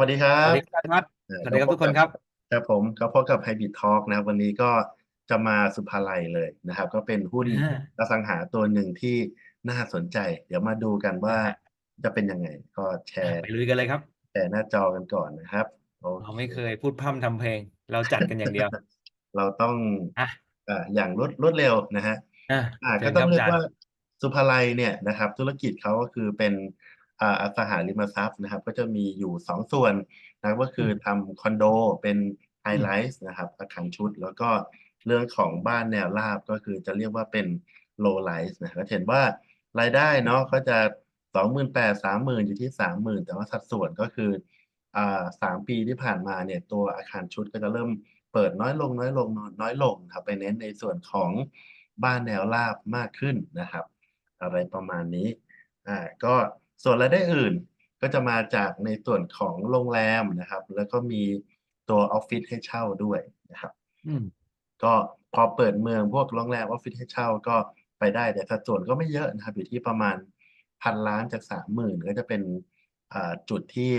วัสดีครัสวับ สดีครับอาจารย์วัดเอ่อสวัสดีครับก็พทุบกคนกับครับ ครับผมก็พบกับไฮบิ t ทอ l k นะครับวันนี้ก็จะมาสุภาลัยเลยนะครับ ก็เป็นหุ้นอ่า อสังหาตัวหนึ่งที่น่าสนใจ เดี๋ยวมาดูกันว่าจะเป็นยังไง ก็แชอะร์ไปลุยกันเลยครับ แชร์หน้าจอกันก่อนนะครับโอเราเคไม่เคยพูดพร่ำทำเพลง เราจัดกันอย่างเดียว เราต้องอะเอ่ออย่างรวดรวดเร็วนะฮะ อะอ่าเชิก็ญต้คอรังบเรีอายจารกว่าย์สุภาลัยเนี่ยนะครับ ธุรกิจเขาก็คือเป็น อ่าอสังหาริมทรัพย์นะครับ ก็จะมีอยู่สองส่วนนะครับก็คือทำคอนโดเป็นไฮไลท์นะครับอาคารชุด แล้วก็เรื่องของบ้านแนวราบก็คือจะเรียกว่าเป็นโลไลท์นะก็เห็นว่ารายได้เนาะก็จะสองหมื่นแปดสามหมื่นอยู่ที่สามหมื่นแต่ว่าสัดส่วนก็คืออ่าสามปีที่ผ่านมาเนี่ยตัวอาคารชุดก็จะเริ่มเปิดน้อยลงน้อยลงน้อยลงครับไปเน้นในส่วนของบ้านแนวราบมากขึ้นนะครับ อะไรประมาณนี้อ่าก็ ส่วนรายได้อื่นก็จะมาจากในส่วนของโรงแรมนะครับ แล้วก็มีตัวออฟฟิศให้เช่าด้วยนะครับอืมก็พอเปิดเมืองพวกโรงแรมออฟฟิศให้เช่าก็ไปได้แต่สัดส่วนก็ไม่เยอะนะครับ อยู่ที่ประมาณพันล้านจากสามหมื่นก็จะเป็นอ่าจุดที่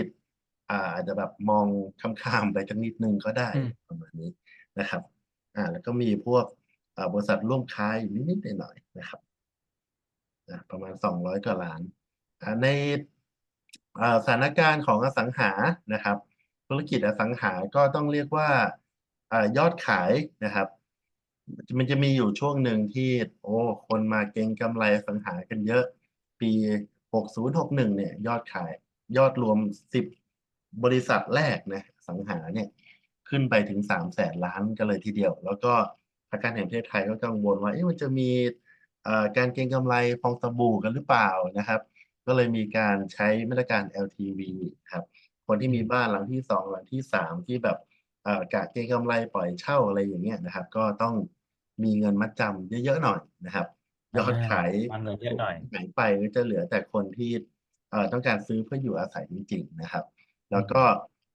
อ่าอาจจะแบบมองข้ามๆไปสักนิดนึงก็ได้อืมประมาณนี้นะครับ อ่า แล้วก็มีพวกอ่าบริษัทร่วมค้าอยู่นิดๆหน่อยๆนะครับอ่าประมาณสองร้อยกว่าล้านอ่า ในสถานการณ์ของอสังหานะครับ ธุรกิจอสังหาก็ต้องเรียกว่าอยอดขายนะครับ มันจะมีอยู่ช่วงหนึ่งที่โอ้คนมาเก็งกำไรอสังหากันเยอะ ปี 6061 เนี่ย ยอดขายยอดรวม 10 บริษัทแรกนะอสังหาเนี่ย ขึ้นไปถึง3แสนล้านกันเลยทีเดียว แล้วก็ธนาคารแห่งประเทศไทยก็กังวลว่าเอ๊ะมันจะมีการเก็งกำไรฟองสบู่กันหรือเปล่านะครับ ก็เลยมีการใช้มาตรการ LTV ครับ คนที่มีบ้านหลังที่สองหลังที่สามที่แบบเอ่อกะเก็งกำไรปล่อยเช่าอะไรอย่างเงี้ยนะครับ ก็ต้องมีเงินมัดจำเยอะๆหน่อยนะครับยอดขายวางเงินเยอะหน่อยหายไปก็จะเหลือแต่คนที่เอ่อต้องการซื้อเพื่ออยู่อาศัยจริง ๆ นะครับ แล้วก็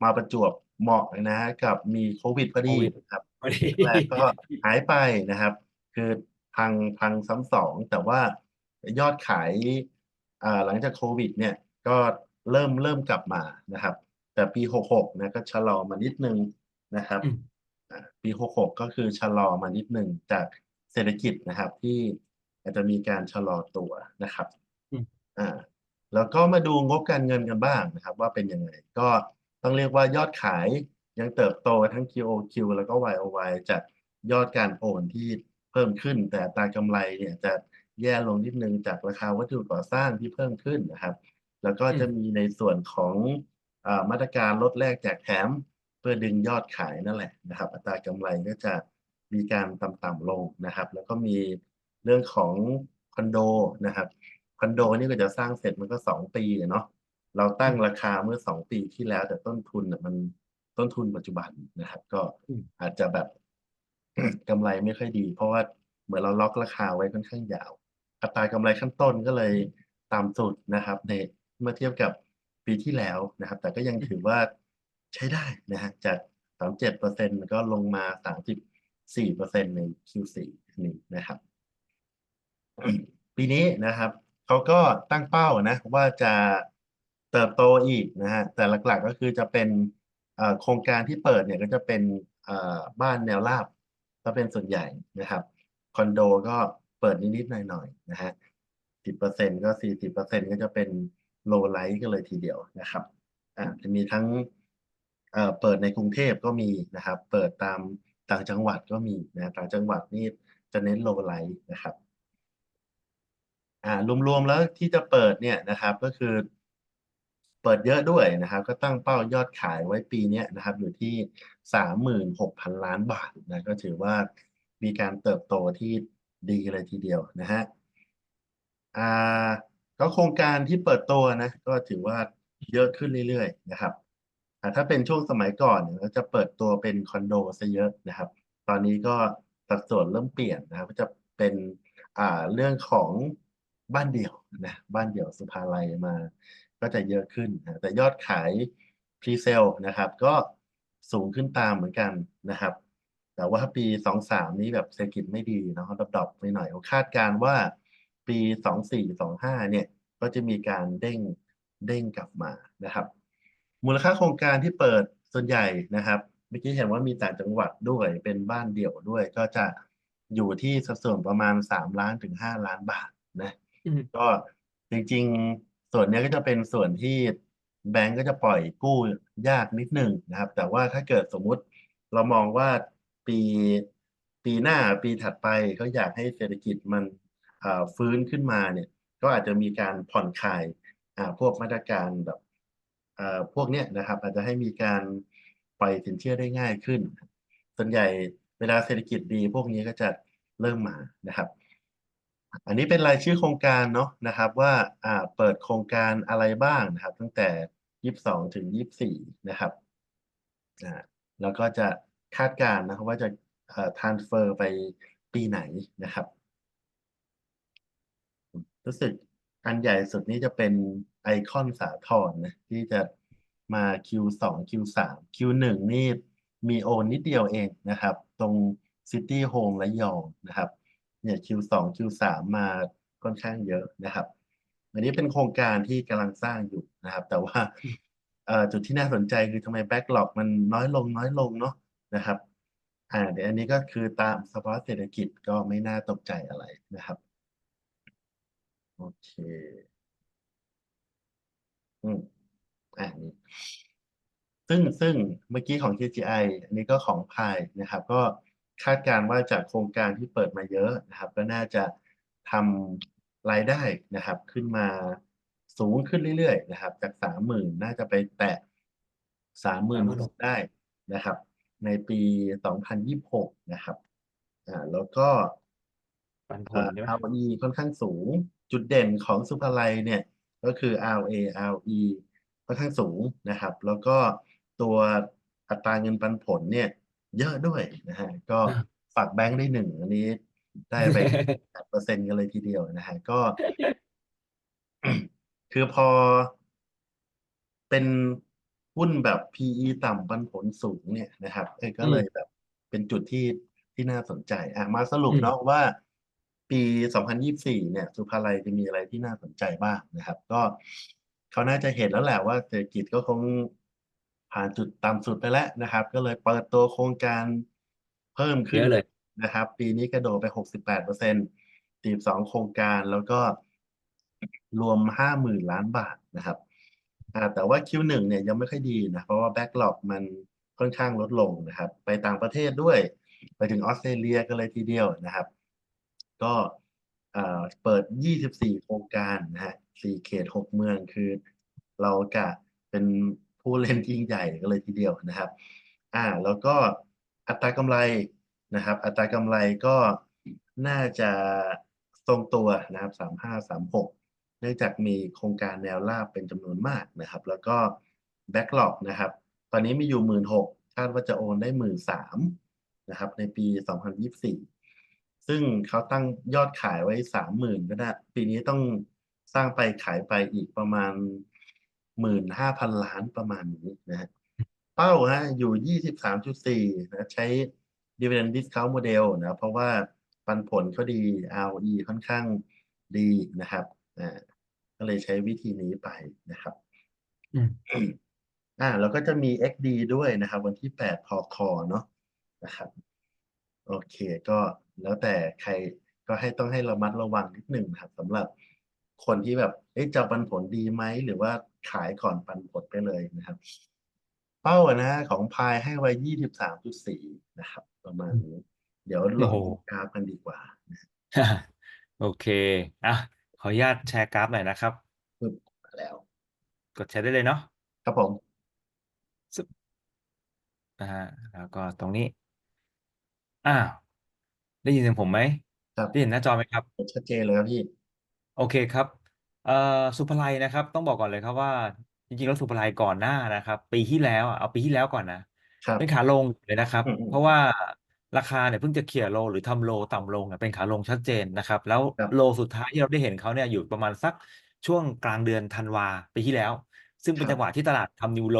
มาประจวบเหมาะนะฮะกับมีโควิดพอดีโควิดครับพอดีแรกก็หายไปนะครับ คือพังพังซ้ำสองแต่ว่ายอดขายอ่า หลังจากโควิดเนี่ยก็เริ่มเริ่มกลับมานะครับ แต่ปีหกหกนะก็ชะลอมานิดนึงนะครับอืมอ่าปีหกหกก็คือชะลอมานิดนึงจากเศรษฐกิจนะครับ ที่อาจจะมีการชะลอตัวนะครับอืมอ่าแล้วก็มาดูงบการเงินกันบ้างนะครับ ว่าเป็นยังไงก็ต้องเรียกว่ายอดขายยังเติบโตทั้ง QOQ แล้วก็ YOY จากยอดการโอนที่เพิ่มขึ้น แต่อัตรากำไรเนี่ยจะ แย่ลงนิดนึงจากราคาวัตถุก่อสร้างที่เพิ่มขึ้นนะครับ แล้วก็จะมีในส่วนของอามาตรการลดแลกแจกแถม เพื่อดึงยอดขายนั่นแหละนะครับ อัตรากำไรก็จะมีการต่ำๆลงนะครับ แล้วก็มีเรื่องของคอนโดนะครับคอนโดนี่ก็จะสร้างเสร็จมันก็สองปีอะเนาะเราตั้งราคาเมื่อสองปีที่แล้ว แต่ต้นทุนน่ะมันต้นทุนปัจจุบันนะครับ ก็อืมอาจจะแบบกำไรไม่ค่อยดี เพราะว่าเหมือนเราล็อกราคาไว้ค่อนข้างยาว อัตรากำไรขั้นต้นก็เลยต่ำสุดนะครับในเมื่อเทียบกับปีที่แล้วนะครับ แต่ก็ยังถือว่าใช้ได้นะฮะจากสามเจ็ดเปอร์เซ็นก็ลงมาสามสิบสี่เปอร์เซ็นใน Q4 นี้นะครับ ปีนี้นะครับเขาก็ตั้งเป้านะว่าจะเติบโตอีกนะฮะแต่หลักๆก็คือจะเป็นโครงการที่เปิดเนี่ยก็จะเป็นบ้านแนวราบก็เป็นส่วนใหญ่นะครับคอนโดก็ เปิดนิดๆหน่อยๆนะฮะสิบเปอร์เซ็นก็สี่สิบเปอร์เซ็นก็จะเป็นโลไลท์กันเลยทีเดียวนะครับอ่าจะมีทั้งเอ่อเปิดในกรุงเทพก็มีนะครับ เปิดตามต่างจังหวัดก็มีนะต่างจังหวัดนี่จะเน้นโลไลท์นะครับอ่ารวมๆแล้วที่จะเปิดเนี่ยนะครับก็คือ เปิดเยอะด้วยนะครับ ก็ตั้งเป้ายอดขายไว้ปีนี้นะครับ อยู่ที่สามหมื่นหกพันล้านบาทนะก็ถือว่ามีการเติบโตที่ ดีเลยทีเดียวนะฮะอ่าก็โครงการที่เปิดตัวนะ ก็ถือว่าเยอะขึ้นเรื่อยๆนะครับอ่ถ้าเป็นช่วงสมัยก่อนเนี่ยก็จะเปิดตัวเป็นคอนโดซะเยอะนะครับ ตอนนี้ก็สัดส่วนเริ่มเปลี่ยนนะครับก็จะเป็นอ่าเรื่องของบ้านเดี่ยวนะบ้านเดี่ยวสุภาลัยมา ก็จะเยอะขึ้นนะแต่ยอดขายพรีเซลนะครับ ก็สูงขึ้นตามเหมือนกันนะครับ แต่ว่าปีสองสามนี้แบบเศรษฐกิจไม่ดีเนาะดรอปๆไปหน่อยคาดการณ์ว่าปีสองสี่สองห้าเนี่ยก็จะมีการเด้งเด้งกลับมานะครับ มูลค่าโครงการที่เปิดส่วนใหญ่นะครับเมื่อกี้เห็นว่ามีต่างจังหวัดด้วยเป็นบ้านเดี่ยวด้วย ก็จะอยู่ที่สัดส่วนประมาณสามล้านถึงห้าล้านบาทนะอืมก็จริงๆส่วนเนี้ยก็จะเป็นส่วนที่แบงก์ก็จะปล่อยกู้ยากนิดหนึ่งนะครับ แต่ว่าถ้าเกิดสมมุติเรามองว่า ปีปีหน้าปีถัดไปเขาอยากให้เศรษฐกิจมันฟื้นขึ้นมาเนี่ยก็อาจจะมีการผ่อนคลายพวกมาตรการแบบพวกเนี้ยนะครับ อาจจะให้มีการปล่อยสินเชื่อได้ง่ายขึ้น ส่วนใหญ่เวลาเศรษฐกิจดี พวกนี้ก็จะเริ่มมานะครับ อันนี้เป็นรายชื่อโครงการเนาะนะครับ ว่าเปิดโครงการอะไรบ้างนะครับ ตั้งแต่ยี่สิบสองถึงยี่สิบสี่นะครับแล้วก็จะ คาดการณ์นะครับว่าจะเอ่อ transfer ไปปีไหนนะครับ รู้สึกอันใหญ่สุดนี้จะเป็นไอคอนสาทรนะที่จะมา Q2 Q3 Q1 นี่มีโอนนิดเดียวเองนะครับ ตรง City Home และยองนะครับเนี่ย Q2 Q3 มาค่อนข้างเยอะนะครับ อันนี้เป็นโครงการที่กำลังสร้างอยู่นะครับ แต่ว่าจุดที่น่าสนใจคือทำไมแบ็กหลอกมันน้อยลงน้อยลงเนาะ นะครับอ่าเดี๋ยวอันนี้ก็คือตามสภาวะเศรษฐกิจก็ไม่น่าตกใจอะไรนะครับ โอเค อืมอ่านี่ซึ่งซึ่งเมื่อกี้ของ KGI อันนี้ก็ของพายนะครับ ก็คาดการณ์ว่าจากโครงการที่เปิดมาเยอะนะครับ ก็น่าจะทำรายได้นะครับ ขึ้นมาสูงขึ้นเรื่อยๆนะครับ จากสามหมื่นน่าจะไปแตะสามหมื่นได้นะครับ ในปีสองพันยี่สิบหกนะครับอ่าแล้วก็ปันผเอ่ลอใช่ไหม ROE ค่อนข้างสูง จุดเด่นของสุภาลัยเนี่ยก็คือ ROA ROE ค่อนข้างสูงนะครับ แล้วก็ตัวอัตราเงินปันผลเนี่ย เยอะด้วยนะฮะก็ฝากแบงค์ได้หนึ่งอันนี้ได้ไปแปดเปอร์เซ็นต์กันเลยทีเดียวนะฮะก็ คือพอเป็น หุ้นแบบ PE ต่ำปันผลสูงเนี่ยนะครับเอ้ยก็เลยแบบเป็นจุดที่ที่น่าสนใจอะมาสรุปอืมเนาะว่า ปี 2024 เนี่ย สุภาลัยจะมีอะไรที่น่าสนใจบ้างนะครับ ก็เขาน่าจะเห็นแล้วแหละว่าเศรษฐกิจก็คงผ่านจุดต่ำสุดไปแล้วนะครับ ก็เลยเปิดตัวโครงการเพิ่มขึ้เยนอะเลย นะครับ ปีนี้กระโดดไป 68เปอร์เซ็นต์42โครงการแล้วก็รวม 50,000 ล้านบาทนะครับอ่า แต่ว่า Q1 เนี่ยยังไม่ค่อยดีนะ เพราะว่าแบ็กหลอกมันค่อนข้างลดลงนะครับ ไปต่างประเทศด้วย ไปถึงออสเตรเลียกันเลยทีเดียวนะครับ ก็เอ่อเปิด 24 โครงการนะฮะ4เขต 6 เมืองคือ เรากะเป็นผู้เล่นยิ่งใหญ่กันเลยทีเดียวนะครับ อ่า แล้วก็อัตรากำไรนะครับ อัตรากำไรก็น่าจะทรงตัวนะครับ 35 36 เนื่องจากมีโครงการแนวราบเป็นจำนวนมากนะครับ แล้วก็แบ็กหลอกนะครับ ตอนนี้มีอยู่หมื่นหกคาดว่าจะโอนได้หมื่นสามนะครับ ในปี 2024 ซึ่งเขาตั้งยอดขายไว้สามหมื่นก็ได้ ปีนี้ต้องสร้างไปขายไปอีกประมาณหมื่นห้าพันล้านประมาณนี้นะฮะเป้าฮะอยู่23.4นะใช้ dividend discount model นะเพราะว่าปันผลเขาดี ROE ค่อนข้างดีนะครับอ่า ก็เลยใช้วิธีนี้ไปนะครับอืมอ่าแล้วก็จะมี XD ด้วยนะครับ วันที่8พอคอเนาะนะครับ โอเคก็แล้วแต่ใครก็ให้ต้องให้ระมัดระวังนิดหนึ่งนะครับสำหรับคนที่แบบเอ๊ะจะปันผลดีไหม หรือว่าขายก่อนปันผลไปเลยนะครับ เป้าอะนะฮะของพายให้ไว้23.4นะครับ ประมาณนี้ เดี๋ยวลโอ้องโหดูกราฟกันดีกว่านะโอเค อะ ขออนุญาตแชร์กราฟหน่อยนะครับปึ๊บมาแล้ว กดแชร์ได้เลยเนาะครับผมนะฮะแล้วก็ตรงนี้ อ้าว ได้ยินเสียงผมไหมครับได้เห็นหน้าจอไหมครับ ชัดเจนเลยครับพี่โอเคครับเอ่อสุภาลัยนะครับ ต้องบอกก่อนเลยครับว่า จริงๆแล้วสุภาลัยก่อนหน้านะครับ ปีที่แล้วอะเอาปีที่แล้วก่อนนะครับ เป็นขาลงเลยนะครับ อืมอืมเพราะว่า ราคาเนี่ยเพิ่งจะเขี่ยโลหรือทำโลต่ำลงเนี่ยเป็นขาลงชัดเจนนะครับ แล้วครับโลสุดท้ายที่เราได้เห็นเขาเนี่ยอยู่ประมาณสักช่วงกลางเดือนธันวาปีที่แล้ว ซึ่งเป็นครับจังหวะที่ตลาดทำนิวโล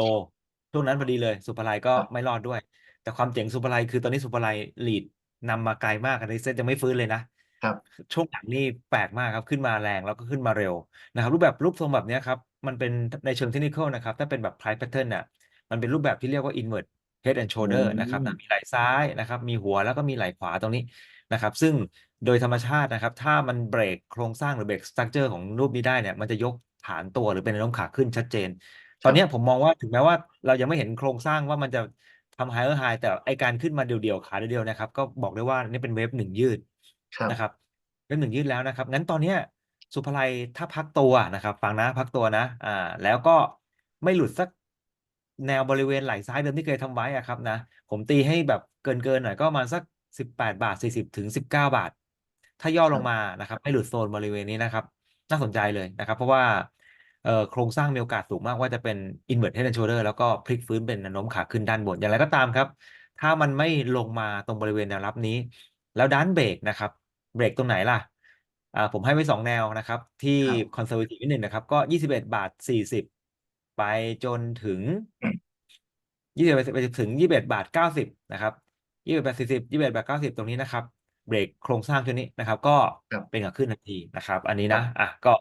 ช่วงนั้นพอดีเลยสุภาลัยก็ครับไม่รอดด้วย แต่ความเจ๋งสุภาลัยคือตอนนี้สุภาลัยลีดนำมาไกลมากอันนี้เซ็ตยังไม่ฟื้นเลยนะครับช่วงหลังนี่แปลกมากครับขึ้นมาแรงแล้วก็ขึ้นมาเร็วนะครับ รูปแบบรูปทรงแบบเนี้ยครับมันเป็นในเชิงเทคนิคนะครับถ้าเป็นแบบ price pattern น่ะมันเป็นรูปแบบที่เรียกว่า invert head and อื shoulder นะครับมนะมีไหล่ซ้ายนะครับ มีหัวแล้วก็มีไหล่ขวาตรงนี้นะครับ ซึ่งโดยธรรมชาตินะครับ ถ้ามันเบรกโครงสร้างหรือเบรกสตรัคเจอร์ของรูปนี้ได้เนี่ยมันจะยกฐานตัวหรือเป็นแนวโน้มขาขึ้นชัดเจน ตอนเนี้ยผมมองว่าถึงแม้ว่าเรายังไม่เห็นโครงสร้างว่ามันจะทำ higher high แต่ไอการขึ้นมาเดี่ยวๆขาเดียวๆนะครับ ก็บอกได้ว่านี่เป็นเวฟหนึ่งยืดครับนะครับเวฟหนึ่งยืดแล้วนะครับ งั้นตอนเนี้ยสุภาลัยถ้าพักตัวนะครับ ฟังนะพักตัวนะอ่าแล้วก็ไม่หลุดสัก แนวบริเวณไหล่ซ้ายเดิมที่เคยทำไว้อะครับนะ ผมตีให้แบบเกินเกินหน่อยก็ประมาณสักสิบแปดบาทสี่สิบถึงสิบเก้าบาท ถ้าย่อลงมานะครับไม่หลุดโซนบริเวณนี้นะครับ น่าสนใจเลยนะครับ เพราะว่าเอ่อโครงสร้างมีโอกาสสูงมากว่าจะเป็น invert head and shoulder แล้วก็พลิกฟื้นเป็นแนวโน้มขาขึ้นด้านบน อย่างไรก็ตามครับ ถ้ามันไม่ลงมาตรงบริเวณแนวรับนี้ แล้วด้านเบรกนะครับ เบรกตรงไหนล่ะอ่าผมให้ไว้สองแนวนะครับ ที่ครับคอนเซอร์ t ทีฟนิดหนึ่งนะครับ ก็ยี่สิบเอ็ดบาทสี่สิบ ไปจนถึงยี่สิบไปถึงยี่สิบเอ็ดบาทเก้าสิบนะครับยี่สิบแปดสี่สิบยี่สิบเอ็ดบาทเก้าสิบตรงนี้นะครับเบรกโครงสร้างตัวนี้นะครับ ก็ครับเป็นขาขึ้นทันทีนะครับ อันนี้ครันะบอะก็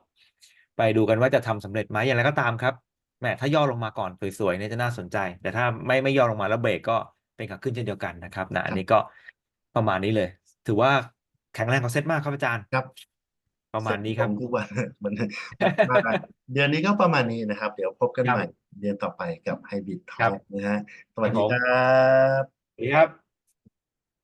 ไปดูกันว่าจะทำสำเร็จไหมอย่างไรก็ตามครับแหมถ้าย่อลงมาก่อนสวยๆเนี่ยจะน่าสนใจ แต่ถ้าไม่ไม่ย่อลงมาแล้วเบรกก็เป็นขาขึ้นเช่นเดียวกันนะครับนะอันนี้ก็ประมาณนี้เลย ถือว่าแข็งแรงของเซตมากครับอาจารย์ครับ ประมาณนี้ครับเสจตงทุกวันมันมันมากเดือนนี้ก็ประมาณนี้นะครับ เดี๋ยวพบกันครับใหม่เดือนต่อไปกับไฮบิ t ทครัอบล์กนะฮะสวัสดีครับผมครับสวัสดีครับ